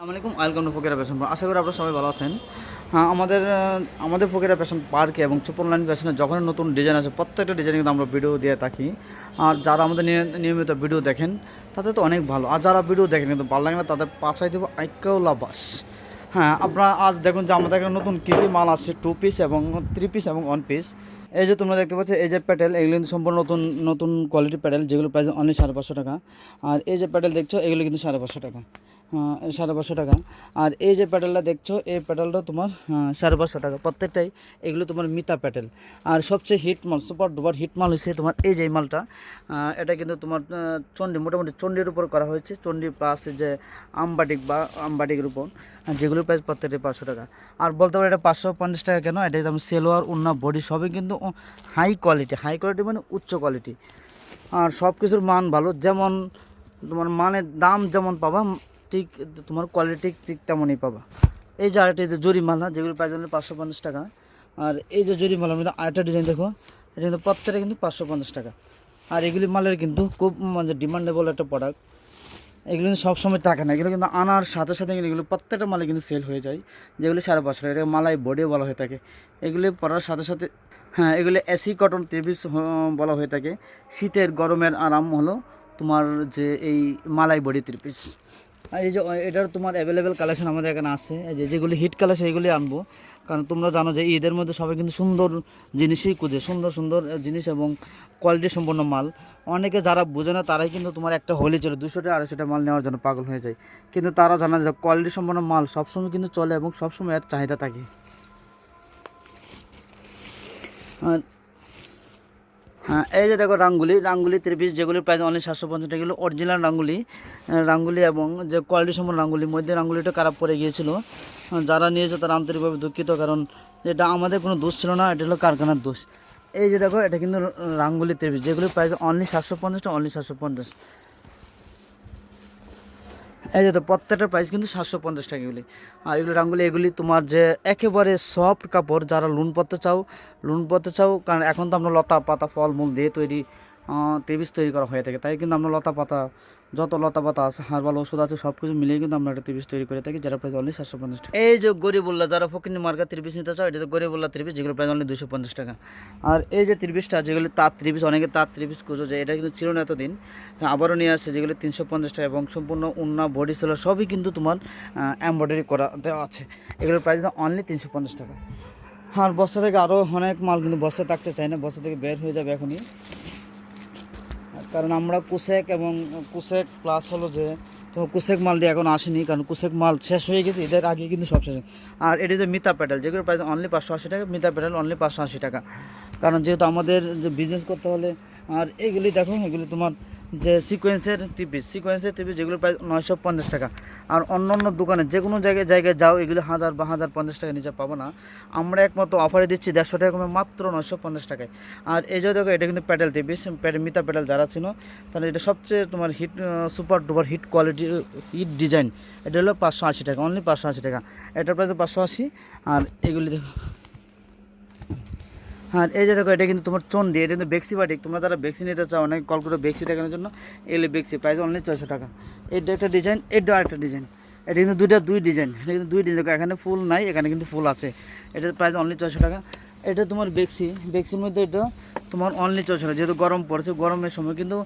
আসসালামু আলাইকুম, welcome to Fakira fashion আশা করি আপনারা সবাই ভালো আছেন। হ্যাঁ আমাদের আমাদের ফকিরা ফ্যাশন পার্কে এবং সুপার লাইন ফ্যাশনে যখন নতুন ডিজাইন আছে প্রত্যেকটা ডিজাইন কিন্তু আমরা ভিডিও দিয়ে থাকি। আর যারা আমাদের নিয়- নিয়মিত ভিডিও দেখেন তাতে তো অনেক ভালো। আর যারা ভিডিও দেখেন কিন্তু ভালো লাগে না, তাদের পাছাই দেবো আইকাও লাবাস। হ্যাঁ আপনারা আজ দেখুন যে আমাদের এখানে নতুন কী কী মাল আছে টু পিস এবং থ্রি পিস এবং ওয়ান পিস এই যে তোমরা দেখতে পাচ্ছ, এই যে প্যাটেল, এগুলো কিন্তু সম্পূর্ণ নতুন নতুন কোয়ালিটির প্যাটেল, যেগুলো প্রাইস অনলি সাড়ে পাঁচশো টাকা। আর এই যে প্যাটেল দেখছ, এগুলো কিন্তু সাড়ে পাঁচশো টাকা। সাড়ে পাঁচশো টাকা। আর এই যে প্যাটেলটা দেখছ, এই প্যাটেলটা তোমার সাড়ে পাঁচশো টাকা। প্রত্যেকটাই এগুলো তোমার মিতা প্যাটেল। আর সবচেয়ে হিট মাল সুপার ডুপার হিট মাল হচ্ছে তোমার এই যে মালটা। এটা কিন্তু তোমার চণ্ডী, মোটামুটি চণ্ডীর উপর করা হয়েছে। চণ্ডী প্লাস যে আমবাটিক বা আমবাটিকের উপর। যেগুলো প্রাইস প্রত্যেকটি পাঁচশো টাকা। আর বলতে পারি এটা পাঁচশো পঞ্চাশ টাকা কেন? এটা একদম সেলোয়ার, উন্না, বডি সবই কিন্তু হাই কোয়ালিটি হাই কোয়ালিটি মানে উচ্চ কোয়ালিটি আর সব কিছুর মান ভালো, যেমন তোমার মানের দাম যেমন পাবা ঠিক, তোমার কোয়ালিটি ঠিক তেমনই পাবা। এই যে আরেকটা যে জরিমালা যেগুলো প্রাইস হলো পাঁচশো পঞ্চাশ টাকা, আর এই যে জরিমালার মধ্যে আরেকটা ডিজাইন দেখো, এটা কিন্তু প্রত্যেকটা কিন্তু পাঁচশো পঞ্চাশ টাকা। আর এগুলি মালের কিন্তু খুব মানে ডিমান্ডেবল একটা প্রোডাক্ট এগুলো কিন্তু সবসময় থাকে না এগুলো কিন্তু আনার সাথে সাথে কিন্তু এগুলো প্রত্যেকটা মালে কিন্তু সেল হয়ে যায়। যেগুলি পাঁচশো টাকা এটা মালাই বডিও বলা হয়ে থাকে। এগুলি পরার সাথে সাথে হ্যাঁ এগুলি এসি কটন ত্রিপিস বলা হয়ে থাকে। শীতের, গরমের আরাম হলো তোমার যে এই মালাই বডি ত্রিপিস আর এই যে এটার তোমার অ্যাভেলেবেল কালেকশন আমাদের এখানে আছে। যে, যেগুলি হিট কালেকশন এগুলি আনব। কারণ তোমরা জানো যে ঈদের মধ্যে সবাই কিন্তু সুন্দর জিনিসই খুঁজে, সুন্দর সুন্দর জিনিস এবং কোয়ালিটি সম্পন্ন মাল। অনেকে যারা বোঝে না, তারাই কিন্তু তোমার একটা হোলি চলে দুশোটা আড়াইশোটা মাল নেওয়ার জন্য পাগল হয়ে যায়। কিন্তু তারা জানা যে কোয়ালিটি সম্পন্ন মাল সবসময় কিন্তু চলে এবং সবসময় এর চাহিদা থাকে। আর হ্যাঁ এই যে দেখো রাঙ্গুলি রাঙ্গুলি ত্রিপিস যেগুলি প্রাইস অনলি সাতশো পঞ্চাশ টাকা অরিজিনাল রাঙ্গুলি রাঙ্গুলি এবং যে কোয়ালিটি সম্পন্ন রাঙ্গুলির মধ্যে রাঙ্গুলিটা খারাপ পড়ে গিয়েছিল। যারা নিয়েছে তারা আন্তরিকভাবে দুঃখিত, কারণ এটা আমাদের কোনো দোষ ছিল না, এটা হলো কারখানার দোষ। এই যে দেখো, এটা কিন্তু রাঙ্গুলি ত্রিপিস যেগুলির প্রাইস অনলি সাতশো পঞ্চাশটা অনলি সাতশো পঞ্চাশ। এই যে তো প্রত্যেকটার প্রাইস কিন্তু সাতশো পঞ্চাশ টাকা এগুলি। আর এগুলো রাঙ্গুলি, এগুলি তোমার যে একেবারে সফট কাপড়, যারা লুন পড়তে চাও লুন পড়তে চাও, কারণ এখন তো আমরা লতা পাতা ফল মূল দিয়ে তৈরি টেবিস তৈরি করা হয়ে থাকে। তাই কিন্তু আমরা লতা পাতা, যত লতা পাতা আছে, হারবাল ওষুধ আছে সব কিছু মিলিয়ে কিন্তু আমরা একটা ত্রিপিস তৈরি করে থাকি যারা প্রাইস অনলি সাতশো পঞ্চাশ টাকা। এই যে গরিবুল্লাহ যারা ফকিনি মার্কা ত্রিপিস নিতে চাও, এটা তো গরিবুল্লাহ ত্রিপিস, যেগুলো প্রাইস অনলি দুশো পঞ্চাশ টাকা। আর এই যে ত্রিপিসটা, যেগুলি তাঁত ত্রিপিস, অনেকে তাঁত ত্রিপিস খুঁজো যে, এটা কিন্তু ছিল না এতদিন। আবারও নিয়ে আসছে, যেগুলো তিনশো পঞ্চাশ টাকা এবং সম্পূর্ণ উন্না, বডি সেলার, সবই কিন্তু তোমার এমব্রয়ডারি করা দেওয়া আছে। এগুলোর প্রাইস অনলি তিনশো পঞ্চাশ টাকা। আর বস্তা থেকে আরও অনেক মাল কিন্তু বস্তা থাকতে চাই না, বস্তা থেকে বের হয়ে যাবে এখনই। কারণ আমরা কুশেক এবং কুশেক প্লাস হলো যে, তো কুশেক মাল দিয়ে এখন আসেনি, কারণ কুশেক মাল শেষ হয়ে গেছে, এদের আগে কিন্তু সব শেষ আর এটি যে মিতা প্যাটেল যেগুলো প্রাইস অনলি পাঁচশো আশি টাকা, মিতা প্যাটেল অনলি পাঁচশো আশি টাকা। কারণ যেহেতু আমাদের যে বিজনেস করতে হলে, আর এগুলি দেখো, এগুলি তোমার যে সিকোয়েন্সের টিপিস সিকোয়েন্সের টিপিস যেগুলো প্রায় নয়শো পঞ্চাশ টাকা। আর অন্য অন্য দোকানে, যে কোনো জায়গায় জায়গায় যাও, এগুলো হাজার বা হাজার পঞ্চাশ টাকা নিচে পাবো না। আমরা একমাত্র অফারে দিচ্ছি দেড়শো টাকা কমে মাত্র নয়শো পঞ্চাশ টাকায়। আর এই যে দেখো, এটা কিন্তু প্যাডেল টিপিস প্যাডেল মিতা প্যাডেল যারা ছিল, তাহলে এটা সবচেয়ে তোমার hit super duper hit quality hit design এটা হলো পাঁচশো আশি টাকা অনলি পাঁচশো আশি টাকা। এটার প্রাইস পাঁচশো আশি, আর এগুলি দেখো। হ্যাঁ এই যে দেখো, এটা কিন্তু তোমার চন্ডি, এটা কিন্তু বেক্সি বাটিক তোমরা তারা বেক্সি নিতে চাও, অনেক কল করে বেক্সি দেখানোর জন্য এলে বেক্সি, প্রাইস অনলি ছয়শো টাকা। এটা একটা ডিজাইন, এটা আরেকটা ডিজাইন। এটা কিন্তু দুইটা, দুই ডিজাইন। এটা কিন্তু দুই ডিজাইন এখানে ফুল নাই, এখানে কিন্তু ফুল আছে। এটার প্রাইস অনলি ছয়শো টাকা। এটা তোমার বেক্সি, বেক্সির মধ্যে এটা তোমার অনলি ছয়শো টাকা। যেহেতু গরম পড়ছে, গরমের সময় কিন্তু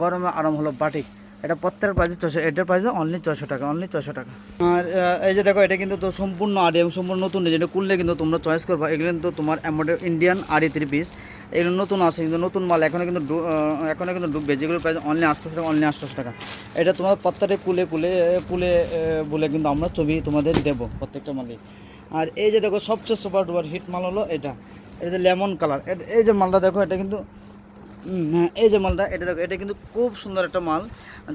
গরমে আরাম হলো বাটিক। এটা প্রত্যেকের প্রাইসে ছশো এটার প্রাইসে অনলি ছশো টাকা অনলি ছশো টাকা। আর এই যে দেখো, এটা কিন্তু তো সম্পূর্ণ আড়ি এবং সম্পূর্ণ নতুন এটা করলে কিন্তু তোমরা চয়েস করবা। এগুলো কিন্তু তোমার অ্যামোডের ইন্ডিয়ান আড়ি থ্রি পিস এগুলো নতুন আসে কিন্তু নতুন মাল এখনও কিন্তু এখনও কিন্তু ডুববে যেগুলো প্রাইস অনলি আটশো টাকা অনলি আটশো টাকা। এটা তোমার প্রত্যেকটা কুলে কুলে কুলে বলে কিন্তু আমরা ছবি তোমাদের দেবো প্রত্যেকটা মালই আর এই যে দেখো, সবচেয়ে সুপার ডুবার হিট মাল হলো এটা। এটা যে লেমন কালার এই যে মালটা দেখো, এটা কিন্তু হ্যাঁ এই যে মালটা, এটা দেখো, এটা কিন্তু খুব সুন্দর একটা মাল।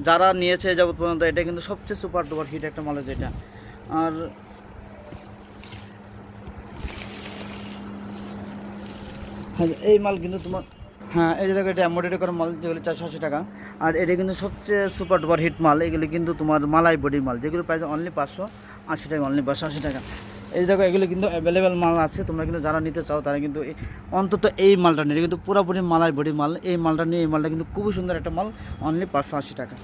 যারা নিয়েছে যাবত পর্যন্ত, এটা কিন্তু সবচেয়ে সুপার ডুপার হিট একটা মাল এটা আর হ্যাঁ এই মাল কিন্তু তোমার হ্যাঁ যে দেখো, এটা এমব্রয়ডারি করা মাল যেগুলো চারশো আশি টাকা। আর এটা কিন্তু সবচেয়ে সুপার ডুপার হিট মাল এগুলো কিন্তু তোমার মালাই বডি মাল যেগুলো প্রাইস অনলি পাঁচশো আশি টাকা অনলি পাঁচশো আশি টাকা। এই দেখো, এগুলো কিন্তু অ্যাভেলেবেল মাল আছে, তোমরা কিন্তু যারা নিতে চাও তারা কিন্তু অন্তত এই মালটা নিয়ে কিন্তু পুরোপুরি মালাই বডি মাল। এই মালটা নিয়ে এই মালটা কিন্তু খুবই সুন্দর একটা মাল অনলি পাঁচশো আশি টাকা।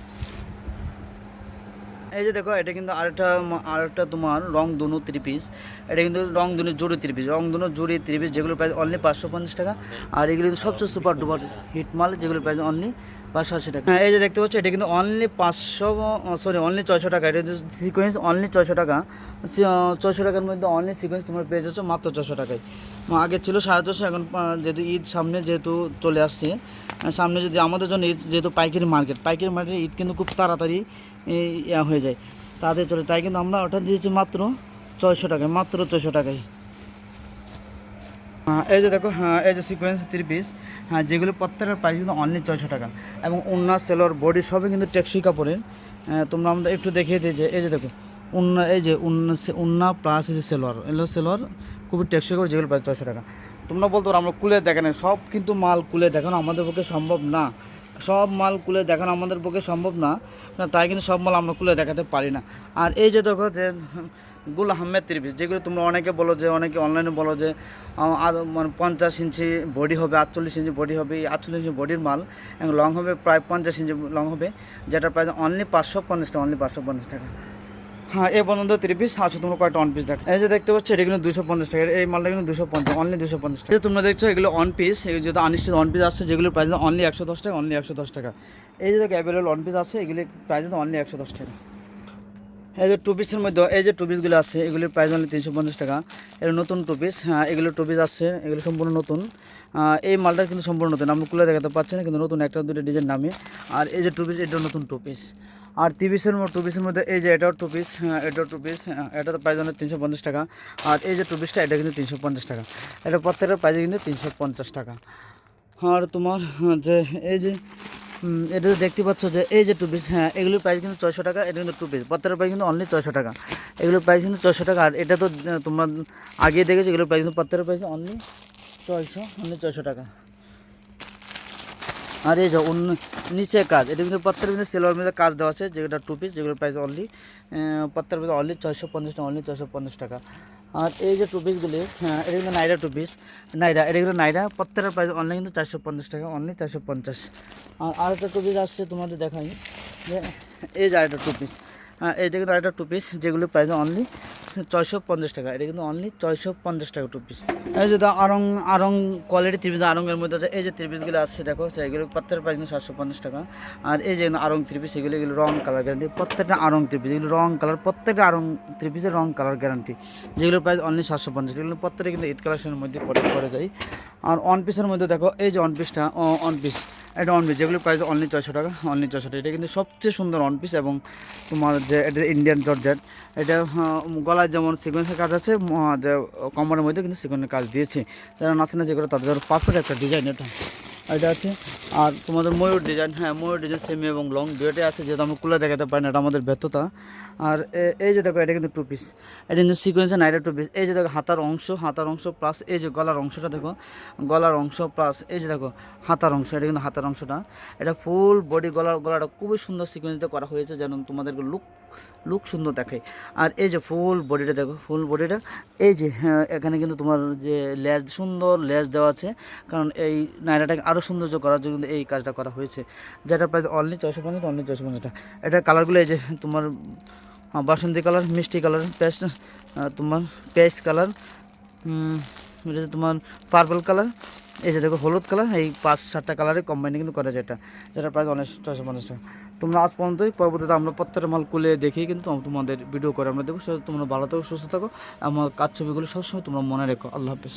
এই যে দেখো, এটা কিন্তু আরেকটা আরেকটা তোমার রং দুনু থ্রি পিস এটা কিন্তু রং দুনু জুড়ি থ্রি পিস রং দুনু জুড়ি থ্রি পিস যেগুলো প্রাইস অনলি পাঁচশো পঞ্চাশ টাকা। আর এগুলো কিন্তু সবচেয়ে সুপার ডুপার হিট মাল যেগুলো প্রাইস অনলি পাঁচশো আশি টাকা। হ্যাঁ এই যে দেখতে পাচ্ছ, এটা কিন্তু অনলি পাঁচশো সরি অনলি ছয়শো টাকা। এটা সিকোয়েন্স অনলি ছয়শো টাকা। ছয়শো টাকার মধ্যে অনলি সিকোয়েন্স তোমার পেয়ে যাচ্ছ মাত্র ছশো টাকায়। আগে ছিল সাড়ে ছশো এখন যেহেতু ঈদ সামনে যেহেতু চলে আসছে সামনে যদি আমাদের জন্য ঈদ, যেহেতু পাইকারি মার্কেট, পাইকারি মার্কেটে ঈদ কিন্তু খুব তাড়াতাড়ি ইয়া হয়ে যায়। তাড়াতাড়ি চলে, তাই কিন্তু আমরা ওটা দিয়েছি মাত্র ছয়শো টাকায়, মাত্র ছয়শো টাকায়। হ্যাঁ এই যে দেখো হ্যাঁ এই যে সিকোয়েন্স থ্রি পিস হ্যাঁ যেগুলো প্রত্যেকের প্রাইস কিন্তু অনলি ছয়শো টাকা। এবং উন্না সেলর বডি সবই কিন্তু টেকসই কাপড়ের তোমরা আমাদের একটু দেখিয়ে দিই যে, এই যে দেখো, উন্না, এই যে উন্না উন্না প্লাস এই যে সেলোয়ার এগুলো সেলোয়ার খুবই টেকসই কাপড় যেগুলো প্রাইস ছয়শো টাকা। তোমরা বলতে আমরা কুলে দেখানো সব কিন্তু মাল কুলে দেখানো আমাদের পক্ষে সম্ভব না। সব মাল কুলে দেখানো আমাদের পক্ষে সম্ভব না। তাই কিন্তু সব মাল আমরা কুলে দেখাতে পারি না। আর এই যে দেখো যে, গুল আহমেদ ত্রিপিস যেগুলো তোমরা অনেকে বলো যে, অনেকে অনলাইনে বলো যে মানে পঞ্চাশ ইঞ্চি বডি হবে, আটচল্লিশ ইঞ্চি বডি হবে। আটচল্লিশ ইঞ্চি বডির মাল, এবং লং হবে প্রায় পঞ্চাশ ইঞ্চি লং হবে, যেটা প্রায় অনলি পাঁচশো পঞ্চাশ টাকা অনলি পাঁচশো পঞ্চাশ টাকা। হ্যাঁ এই পর্যন্ত ত্রিপিস সাতশো তোমরা কয়েকটা অন পিস দেখো। এই যে দেখতে পাচ্ছ, এটা কিন্তু দুশো পঞ্চাশ টাকা। এই মালটা কিন্তু দুশো পঞ্চাশ অনলি দুশো পঞ্চাশ টাকা। তোমরা দেখছ, এগুলো অন পিস যেহেতু আনিস্টেড অন পিস আসছে, যেগুলোর প্রাইস অনলি একশো দশ টাকা অনলি একশো দশ টাকা। এই যে দেখো অ্যাভেলেবল অন পিস আছে এগুলি প্রাইস অনলি একশো দশ টাকা। এই যে টু পিসের মধ্যে এই যে টু পিসগুলো আছে এগুলির প্রাইস অনলি তিনশো পঞ্চাশ টাকা। এর নতুন টু পিস হ্যাঁ এগুলো টু পিস আসছে এগুলো সম্পূর্ণ নতুন। এই মালটা কিন্তু সম্পূর্ণ নতুন আমরা খুলে দেখাতে পারছি না কিন্তু নতুন একটা দুটো ডিজাইন নামে। আর এই যে টু পিস এটা নতুন টু পিস আর টু পিসের টু পিসের মধ্যে এই যে এটাও টু পিস হ্যাঁ এটাও টু পিস এটা তো প্রাইস অনেক তিনশো পঞ্চাশ টাকা। আর এই যে টু পিসটা এটা কিন্তু তিনশো পঞ্চাশ টাকা। এটা প্রত্যেকটার প্রাইস কিন্তু তিনশো পঞ্চাশ টাকা। আর তোমার হ্যাঁ, যে এই যে এটা দেখতে পাচ্ছ যে এই যে টু পিস হ্যাঁ এগুলোর প্রাইস কিন্তু ছয়শো টাকা, এটা কিন্তু টু পিস প্রত্যেকটার প্রাইস কিন্তু অনলি ছয়শো টাকা। এগুলোর প্রাইস কিন্তু ছয়শো টাকা। আর এটা তো তোমরা আগে দেখেছ, এগুলোর প্রাইস কিন্তু প্রত্যেকটার প্রাইস অনলি ছয়শো অনলি ছয়শো টাকা। আর এই যে অন্য নিচে কাজ, এটা কিন্তু প্রত্যেকের কিন্তু সেলোয়ার মধ্যে কাজ দেওয়া আছে, যেটা টু পিস যেগুলোর প্রাইস অনলি প্রত্যেকের মধ্যে অনলি ছয়শো পঞ্চাশ টাকা অনলি ছয়শো পঞ্চাশ টাকা। আর এই যে টু পিসগুলি হ্যাঁ এটা কিন্তু নাইরা টু পিস নাইরা, এটা কিন্তু নাইরা। প্রত্যেকটা প্রাইস অনলি কিন্তু চারশো পঞ্চাশ টাকা অনলি চারশো পঞ্চাশ। আর আরেকটা টু পিস আসছে, তোমাদের দেখাই। যে, এই যে আরেকটা টু পিস হ্যাঁ এইটা কিন্তু আরেকটা টু পিস যেগুলো প্রাইস অনলি ছয়শো পঞ্চাশ টাকা। এটা কিন্তু অনলি ছয়শো পঞ্চাশ টাকা টু পিস এই যে Aarong Aarong quality three piece আরঙের মধ্যে আছে। এই যে ত্রিপিসগুলো আসছে দেখো এগুলো প্রত্যেকের প্রাইস কিন্তু সাতশো পঞ্চাশ টাকা। আর এই যে আরং ত্রিপিস এগুলো এগুলো রং কালার গ্যারান্টি প্রত্যেকটা আরং ত্রিপিস এগুলো রং কালার প্রত্যেকটা আরং ত্রিপিসের রং কালার গ্যারান্টি যেগুলোর প্রাইস অনলি সাতশো পঞ্চাশ, এগুলো প্রত্যেকটা কিন্তু ঈদ কালেকশনের মধ্যে পড়ে পড়ে যায়। আর অন পিসের মধ্যে দেখো, এই যে অন পিসটা অন পিস এটা অন পিস যেগুলো প্রাইস অনলি ছয়শো টাকা অনলি ছয়শো টাকা। এটা কিন্তু সবচেয়ে সুন্দর অন পিস এবং তোমার যে এটা ইন্ডিয়ান জর্জেট এটা গলায় যেমন সিকোয়েন্সের কাজ আছে যে কমরের মধ্যে কিন্তু সিকোয়েন্সের কাজ দিয়েছে। যারা নাচে নাচে করে তাদের পারফেক্ট একটা ডিজাইন এটা। এটা আছে। আর তোমাদের ময়ূর ডিজাইন হ্যাঁ ময়ূর ডিজাইন সেমি এবং লং দুটোই আছে যেহেতু আমরা খুলে দেখাতে পারি না এটা আমাদের ব্যর্থতা। আর এই যে দেখো এটা কিন্তু টু পিস এটা কিন্তু সিকোয়েন্সের নাইরা টু পিস এই যে দেখো হাতার অংশ হাতার অংশ প্লাস এই যে গলার অংশটা দেখো গলার অংশ প্লাস এই যে দেখো হাতার অংশ এটা কিন্তু হাতার অংশটা। এটা ফুল বডি গলার গলাটা খুবই সুন্দর সিকোয়েন্স করা হয়েছে যেন তোমাদেরকে লুক লুক সুন্দর দেখে আর এই যে ফুল বডিটা দেখো ফুল বডিটা এই যে হ্যাঁ, এখানে কিন্তু তোমার যে লেজ সুন্দর লেজ দেওয়া আছে কারণ এই নাইরাটাকে আরও সৌন্দর্য করার জন্য এই কাজটা করা হয়েছে। যেটা প্রাইস অনলি ছয়শো পঞ্চাশ অনলি ছয়শো পঞ্চাশ টাকা। এটা কালারগুলো এই যে তোমার বাসন্তী কালার মিষ্টি কালার পেস্ট তোমার পেস্ট কালার এটা তোমার পার্পল কালার এই যে দেখো হলুদ কালার এই পাঁচ সাতটা কালারে কম্বাইন কিন্তু করা যায় এটা। যেটা প্রাইস অনেক ছয়শো পঞ্চাশ টাকা। তোমরা আজ পর্যন্তই, পরবর্তীতে আমরা প্রত্যেকটা মাল খুলে দেখি, কিন্তু তোমাদের ভিডিও করে আমরা দেখো তোমরা ভালো থাকো, সুস্থ থাকো। আমার কাজ ছবিগুলো সবসময় তোমরা মনে রেখো। আল্লাহ হাফিজ।